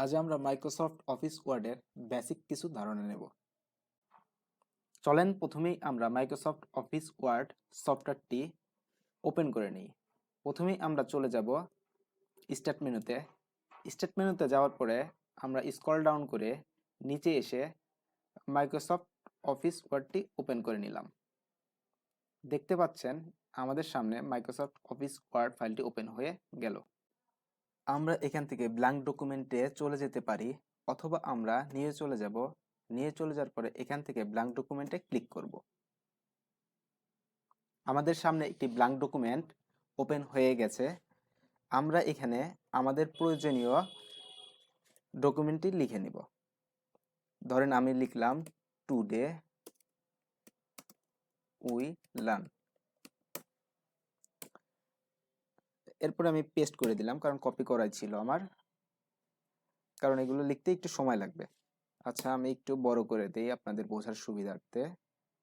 আজ আমরা Microsoft office ওয়ার্ডের বেসিক কিছু ধারণা নেব। চলেন প্রথমেই আমরা মাইক্রোসফট অফিস ওয়ার্ড সফটওয়্যারটি ওপেন করে নিই। প্রথমেই আমরা চলে যাব স্টার্ট মেনুতে স্টার্ট মেনুতে যাওয়ার পরে আমরা স্ক্রল ডাউন করে নিচে এসে মাইক্রোসফট অফিস ওয়ার্ডটি ওপেন করে নিলাম। দেখতে পাচ্ছেন আমাদের সামনে মাইক্রোসফট অফিস ওয়ার্ড ফাইলটি ওপেন হয়ে গেল। আমরা এখান থেকে ব্ল্যাঙ্ক ডকুমেন্টে চলে যেতে পারি, অথবা আমরা নিয়ে চলে যাব। নিয়ে চলে যাওয়ার পরে এখান থেকে ব্ল্যাঙ্ক ডকুমেন্টে ক্লিক করব। আমাদের সামনে একটি ব্ল্যাঙ্ক ডকুমেন্ট ওপেন হয়ে গেছে। আমরা এখানে আমাদের প্রয়োজনীয় ডকুমেন্টটি লিখে নিব। ধরেন আমি লিখলাম টুডে উই লার্ন এরপরে আমি পেস্ট করে দিলাম, কারণ কপি করাই ছিল আমার। কারণ এগুলো লিখতে একটু সময় লাগবে। আচ্ছা আমি একটু বড় করে দিই আপনাদের বোঝার সুবিধার্থে।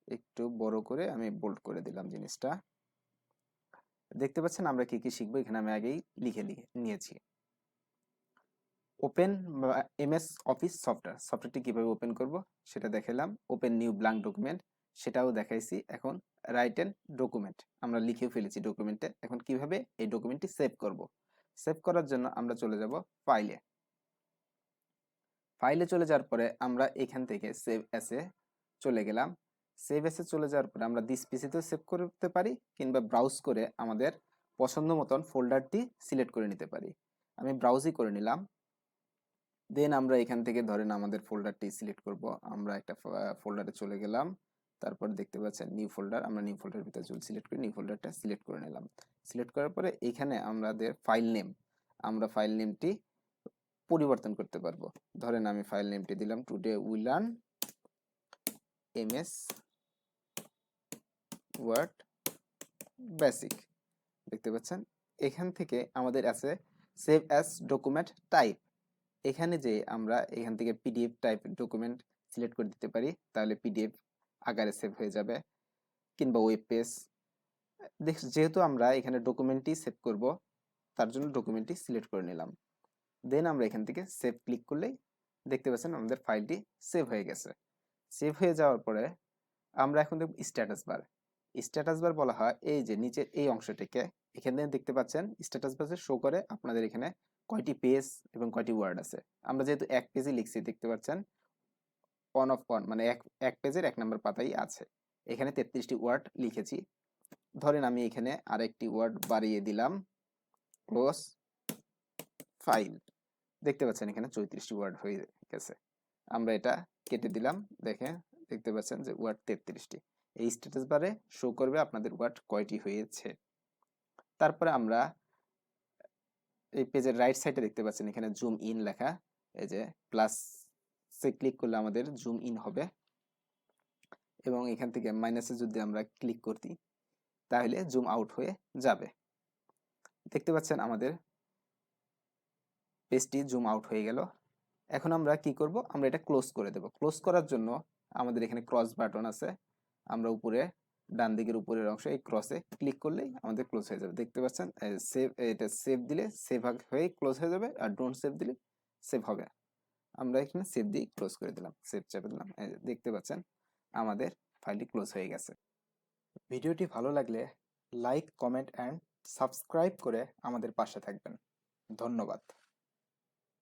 একটু বড় করে আমি বোল্ড করে দিলাম জিনিসটা। দেখতে পাচ্ছেন আমরা কি কি শিখব? এখানে আমি আগেই লিখে নিয়েছি। ওপেন এমএস অফিস সফটওয়্যার সফটওয়্যারটি কীভাবে ওপেন করব? সেটা দেখালাম ওপেন নিউ ব্ল্যাঙ্ক ডকুমেন্ট সেটাও দেখাইছি। এখন রাইট এন্ড ডকুমেন্ট আমরা লিখে ফেলেছি ডকুমেন্টে এখন কীভাবে এই ডকুমেন্টটি সেভ করব? সেভ করার জন্য আমরা চলে যাব ফাইলে ফাইলে চলে যাওয়ার পরে আমরা এখান থেকে সেভ এসে চলে গেলাম। সেভ এসে চলে যাওয়ার পরে আমরা দিস পিসিতেও সেভ করতে পারি কিংবা ব্রাউজ করে আমাদের পছন্দ মতন ফোল্ডারটি সিলেক্ট করে নিতে পারি। আমি ব্রাউজই করে নিলাম। দেন আমরা এখান থেকে ধরেন আমাদের ফোল্ডারটি সিলেক্ট করব। আমরা একটা ফোল্ডারে চলে গেলাম। তারপর দেখতে পাচ্ছেন নিউ ফোল্ডার আমরা নিউ ফোল্ডার ভিতরে চলে সিলেক্ট করে নিউ ফোল্ডারটা সিলেক্ট করে নিলাম। সিলেক্ট করার পরে এখানে আমাদের ফাইল নেম আমরা ফাইল নেমটি পরিবর্তন করতে পারব। ধরেন আমি ফাইল নেমটি দিলাম today we learn MS word basic দেখতে পাচ্ছেন, এখান থেকে আমাদের আছে সেভ অ্যাজ ডকুমেন্ট টাইপ এখানে যে আমরা এখান থেকে পিডিএফ টাইপ ডকুমেন্ট সিলেক্ট করে দিতে পারি, তাহলে পিডিএফ আকারে সেভ হয়ে যাবে কিংবা ওয়েব পেজ যেহেতু আমরা এখানে ডকুমেন্টটি সেভ করব, তার জন্য ডকুমেন্টটি সিলেক্ট করে নিলাম। দেন আমরা এখান থেকে সেভ ক্লিক করলেই দেখতে পাচ্ছেন আমাদের ফাইলটি সেভ হয়ে গেছে। সেভ হয়ে যাওয়ার পরে আমরা এখন দেখব স্ট্যাটাস বার স্ট্যাটাস বার বলা হয় এই যে নিচের এই অংশটিকে। এখানে দেখতে পাচ্ছেন স্ট্যাটাস বারে শো করে আপনাদের এখানে কয়টি পেজ এবং কয়টি ওয়ার্ড আছে। আমরা যেহেতু এক পেজে লিখছি, দেখতে পাচ্ছেন ওয়ান অফ ওয়ান মানে এক এক পেজের এক নম্বর পাতাই আছে। এখানে তেত্রিশটি ওয়ার্ড লিখেছি। ধরেন আমি এখানে আরেকটি ওয়ার্ড বাড়িয়ে দিলাম। ক্লোজ ফাইল দেখতে পাচ্ছেন এখানে চৌত্রিশটি ওয়ার্ড হয়ে গেছে। আমরা এটা কেটে দিলাম। দেখে, দেখতে পাচ্ছেন যে ওয়ার্ড তেত্রিশটি। এই স্ট্যাটাস বারে শো করবে আপনাদের ওয়ার্ড কয়টি হয়েছে। তারপরে আমরা এই পেজের রাইট সাইডে দেখতে পাচ্ছেন এখানে জুম ইন লেখা। এই যে প্লাস সে ক্লিক করলে আমাদের জুম ইন হবে। এবং এখান থেকে মাইনাসে যদি আমরা ক্লিক করতি, তাহলে জুম আউট হয়ে যাবে। দেখতে পাচ্ছেন আমাদের পেজটি জুম আউট হয়ে গেল। এখন আমরা কি করব? আমরা এটা ক্লোজ করে দেব। ক্লোজ করার জন্য আমাদের এখানে ক্রস বাটন আছে। আমরা উপরে, ডান দিকের উপরের অংশ এই ক্রসে ক্লিক করলেই আমাদের ক্লোজ হয়ে যাবে। দেখতে পাচ্ছেন? সেভ এটা সেভ দিলে সেভ হয়ে ক্লোজ হয়ে যাবে। আর ডোন্ট সেভ দিলে সেভ হবে। আমরা এখানে সেভ দিয়ে ক্লোজ করে দিলাম সেভ চাপে দিলাম। দেখতে পাচ্ছেন, আমাদের ফাইলটি ক্লোজ হয়ে গেছে। ভিডিওটি ভালো লাগলে লাইক কমেন্ট অ্যান্ড সাবস্ক্রাইব করে আমাদের পাশে থাকবেন। ধন্যবাদ।